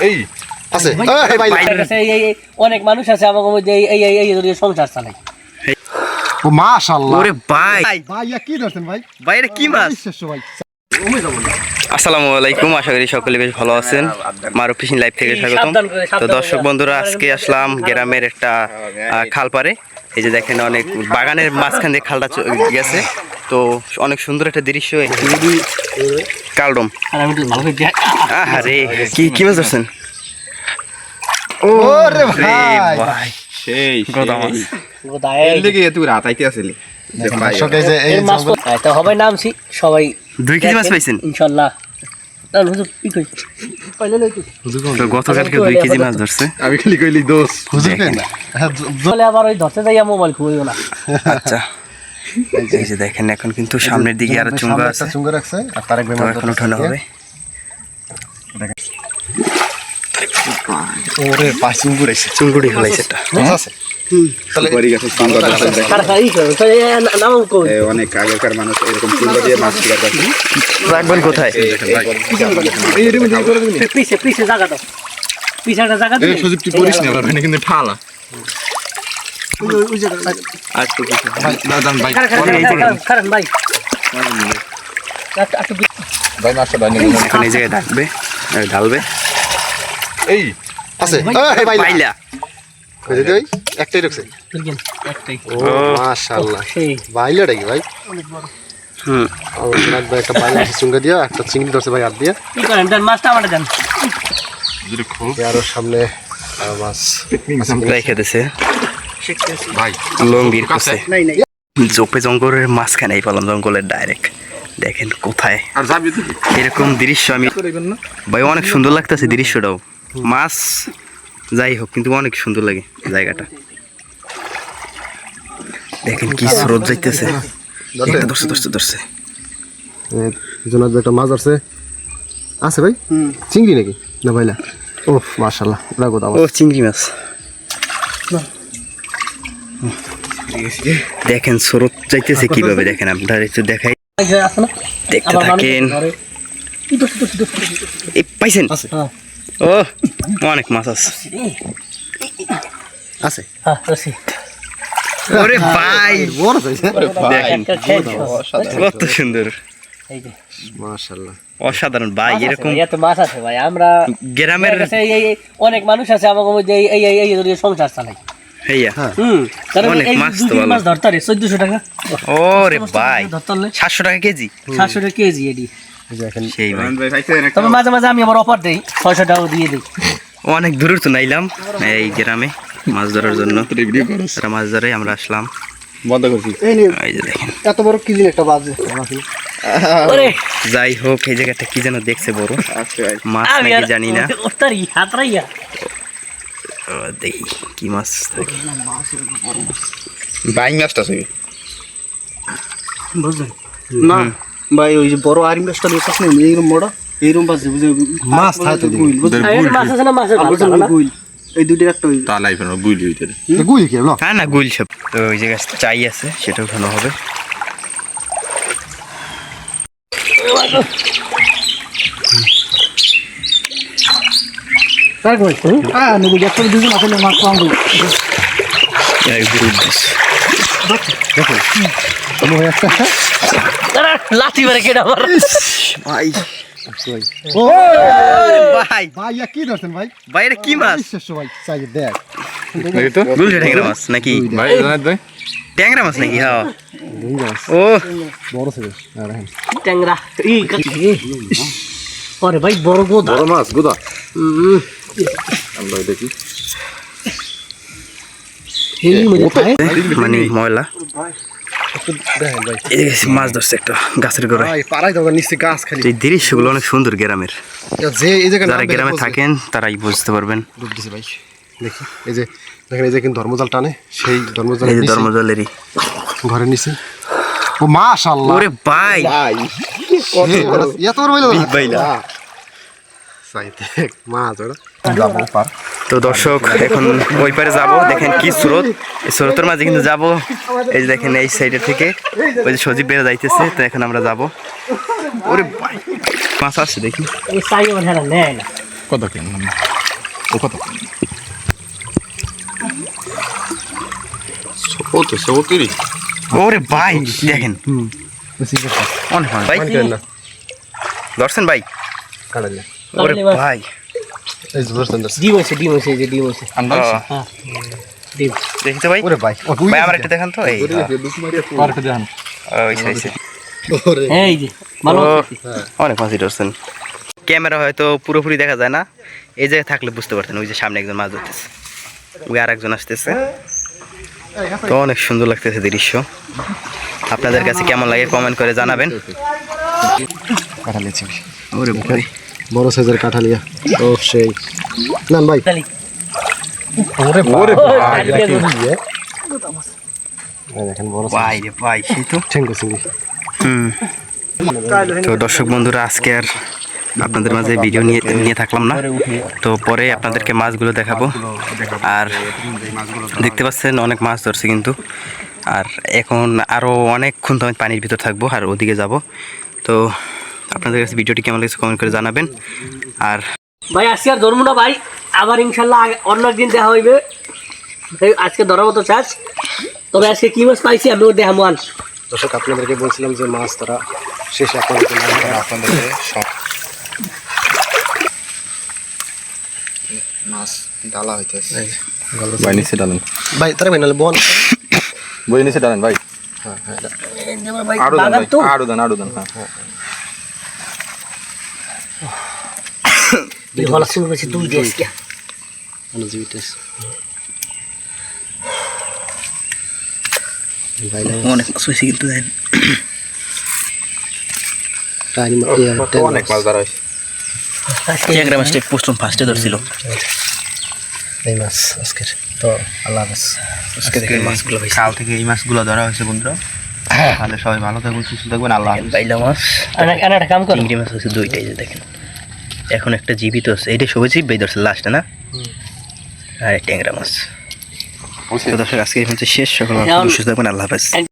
এই আছে। অনেক মানুষ আছে মধ্যে এই এই এই সংসার চালাই। ও মাশাআল্লাহ। ওরে ভাই। ভাই কি ধরছেন ভাই? ভাই এটা কি মাছ? ভাই। আসসালামু আলাইকুম আশা করি সকলে বেশ ভালো আছেন। মারুফ ফিশিং লাইভ থেকে স্বাগতম। তো দর্শক বন্ধুরা আজকে আসলাম গ্রামের একটা আহ, খাল পারে এই যে দেখেন অনেক বাগানের মাঝখান দিয়ে খালটা গেছে। তো অনেক সুন্দর একটা দৃশ্য কালডম। আরে কি কি মাছ ধরছেন? ওরে রে ভাই। ভাই। সেই গোদা মাছ। এর তুই রাতাইতে আসলি যে ভাই দর্শক এই যে এই এই মাছ তো সবাই নামছি সবাই দুই কেজি মাছ পাইছেন? ইনশাআল্লাহ আমি খালি কইলি দোষ হ্যাঁ আবার ওই ধরতে যাইয়া মোবাইল না। আচ্ছা। এই যে দেখেন এখন কিন্তু সামনের দিকে আরও চুঙ্গা আছে চুঙ্গা রাখছে আর তারেক ভাই তো এখন উঠানো হবে ওরে পাঁচ চুঙ্গুড়ি আছে তাহলে বাড়ি গেছে সুন্দর দেখাচ্ছে। কার কার ই করো তো এই না- নাম কই এ, অনেক আগেকার মানুষ এরকম সুন্দর দিয়ে মাছ শিকার করছে রাখবেন কোথায় এই দেখেন ভাই পিছে পিছে জায়গা দাও পিছে জায়গা দিবি সুযোগটি করিস না কিন্তু ঠালা ঢালবে এই আছে। একটাই মাশাআল্লাহ। সেই। বাইলাটা কি ভাই? হুম। একটা বাইলা চুঙ্গা দিয়া একটা চিংড়ি ধরছে ভাই হাত দিয়া। মাছটা দেন। আরও সামনে মাছ। রেখে দিছে ভাই লঙ্গির কাছে নাই নাই। জোপে জঙ্গলের মাঝখানে পেলাম জঙ্গলের ডাইরেক্ট দেখেন কোথায়। এরকম দৃশ্য আমি ভাই অনেক সুন্দর লাগতেছে দৃশ্যটাও। মাছ যাই হোক কিন্তু অনেক সুন্দর লাগে জায়গাটা। দেখেন কি স্রোত যাইতেছে। একটা ধরছে ধরছে ধরছে। জনাত একটা মাছ আছে। আছে ভাই? চিংড়ি নাকি? না ভাইলা? ও মাশাআল্লাহ রাখো ও চিংড়ি মাছ। দেখেন স্রোত যাইতেছে কীভাবে? দেখেন আপনারা একটু দেখাই। দেখতে থাকেন। পাইছেন? হ্যাঁ, ও অনেক মাছ আছে। আছে? ওরে ভাই। দেখেন একটা খেয়ে দিও। কত সুন্দর। এই যে, মাশাআল্লাহ। অসাধারণ ভাই এরকম এত মাছ আছে ভাই। আমরা গ্রামের অনেক মানুষ আছে আমাকে এই এই এই- এই সংসার চালাই। হেইয়া। অনেক এই মাছ তো ভালো। মাছ ধরতে রে টাকা। ওরে ভাই ধরতে হলে সাতশো টাকা কেজি? সাতশো টাকা কেজি এটি এই যে এখন সেই ভাই। ভাই খাইছেন একটা তবে মাঝে মাঝে আমি আবার অফার দেই ছয়শো টাকা দিয়ে দিই। অনেক দূরের তো নাইলাম এই গ্রামে মাছ ধরার জন্য। তারা মাছ ধরে আমরা আসলাম। বন্ধ করছি। এই যে দেখেন। এত বড় কি একটা বাজে। যাই হোক এই জায়গাটা কি যেন দেখছে বড়। আচ্ছা মাছ নাকি জানি না। দেখি কি মাছ থাকে বাইং মাছটা আছে। বুঝলেন? না ভাই ওই যে বড় আর্মি মাছটা বেশ আছে না এইরকম বড় এইরকম বাজে বুঝে মাছ থাকে তো দেখি। গুইল বুঝলেন? আর এটা মাছ আছে না না? গুইল। এই দুইটার একটা ওই তা লাইফ না গুইলি হইতে গুই কি বলো হ্যাঁ না সব। তো ওই জায়গায় চাই আছে সেটাও ভালো হবে। হ্যাঁ পাওয়া যাবে এক দুই উদ্দেশ্য। আরে, লাথি মারে কেডা আমার ভাই ও ভাই ভাই ইয়া কি ধরছেন ভাই ভাই এটা কি মাছ ভাই চাই দেখ দেখি ট্যাংরা মাছ নাকি ভাই ট্যাংরা মাছ নাকি হ্যাঁ ও বড় সাইজ হ্যাঁ ট্যাংরা ই আরে ভাই বড় গোদা বড় মাছ গুদা আমরা দেখি। মানে ময়লা। মাছ ধরছে একটা গাছের গোড়ায়। ভাই পাড়াই তো নিচে গাছ খালি। এই দৃশ্যগুলো অনেক সুন্দর গ্রামের। যারা গ্রামে থাকেন তারাই বুঝতে পারবেন। ভাই দেখি। এই যে দেখেন এই যে কিন্তু ধর্মজাল টানে সেই ধর্মজাল এই ধর্মজলেরই। ঘরে নিচে। ও মাশাআল্লাহ। ওরে ভাই। ভাই এত বড় বাইলা বিগ বাইলা। সাই মাছ তো দর্শক এখন ওই পারে যাব। দেখেন কি স্রোত। এই স্রোতের মাঝে কিন্তু যাব। এই যে দেখেন এই সাইডের থেকে। ওই যে সজীব বেড়ে যাইতেছে তো এখন আমরা যাব। ওরে ভাই মাছ আছে দেখি। কত ও কত? ওরে ভাই দেখেন। অনেক অনেক। ভাই। ধরছেন ভাই। ওরে ভাই। এই যে ধরছেন ধরছেন। ডিম হয়েছে ডিম হয়েছে এই যে ডিম হয়েছে হ্যাঁ ডিম দেখি তো ভাই। ওরে ভাই ভাই আমার একটা দেখান তো এই আর দেখান ওই সাইজে। ওরে। এই যে ভালো অনেক মাছ ধরছেন। ক্যামেরা হয়তো পুরোপুরি দেখা যায় না। এই জায়গায় থাকলে বুঝতে পারতেন ওই যে সামনে একজন মাছ ধরতেছে। ওই আর একজন আসতেছে। তো অনেক সুন্দর লাগতেছে দৃশ্য। আপনাদের কাছে কেমন লাগে কমেন্ট করে জানাবেন। ওরে ভাই। বড় সাইজের কাঠালিয়া। ও সেই। না ভাই। ওরে ওরে তালি দিয়ে ধরুন। এই দেখেন বড় ভাই রে ভাই সেই তো। ঠেঙ্গো চিংড়ি হুম। তো দর্শক বন্ধুরা আজকে আর আপনাদের মাঝে ভিডিও নিয়ে নিয়ে থাকলাম না। তো পরে আপনাদেরকে মাছগুলো দেখাবো। আর দেখতে পাচ্ছেন অনেক মাছ ধরছে কিন্তু। আর এখন আরও অনেকক্ষণ তো আমি পানির ভিতর থাকব আর ওদিকে যাব। তো আপনাদের কাছে ভিডিওটি কেমন লাগছে কমেন্ট করে জানাবেন। আর ভাই আজকে আর ধরবো না ভাই। আবার ইনশাল্লাহ অন্য একদিন দেখা হইবে। আজকে ধরার মতো চাষ তবে আজকে কি মাছ পাইছি আমি দেখাবো আন দর্শক আপনাদেরকে বলছিলাম যে মাছ ধরা শেষে আপনাদেরকে মাছ আপনাদের মাছ ডালা হইতেছে। ভাই নিচে ডালেন। ভাই তারা ভাই নাহলে বল। বই নিচে ডালেন ভাই। আরও দেন আরও দেন আরও দেন হ্যাঁ। ভালো শুরু করেছি দুই দিয়ে আজকে ভাই না অনেক মাছ হয়েছে কিন্তু টাইম অনেক মাছ ধরা হয়েছে ট্যাংরা মাছটা প্রথম ফার্স্টে ধরছিল এই মাছ আজকের তো আল্লাহ হাফেজ আজকে মাছগুলো খাল থেকে এই মাছগুলো ধরা হয়েছে বন্ধুরা তাহলে সবাই ভালো থাকবেন সুস্থ থাকবেন আল্লাহ বাইলা মাছ আর একটা কাম করো। চিংড়ি মাছ হচ্ছে দুইটাই যে দেখেন। এখন একটা জীবিত আছে। এটা সবুজ জীব ধরছে লাস্টে না? আর ট্যাংরা মাছ। তো দর্শক আজকে শেষ। সকল সুস্থ থাকবেন আল্লাহ হাফেজ।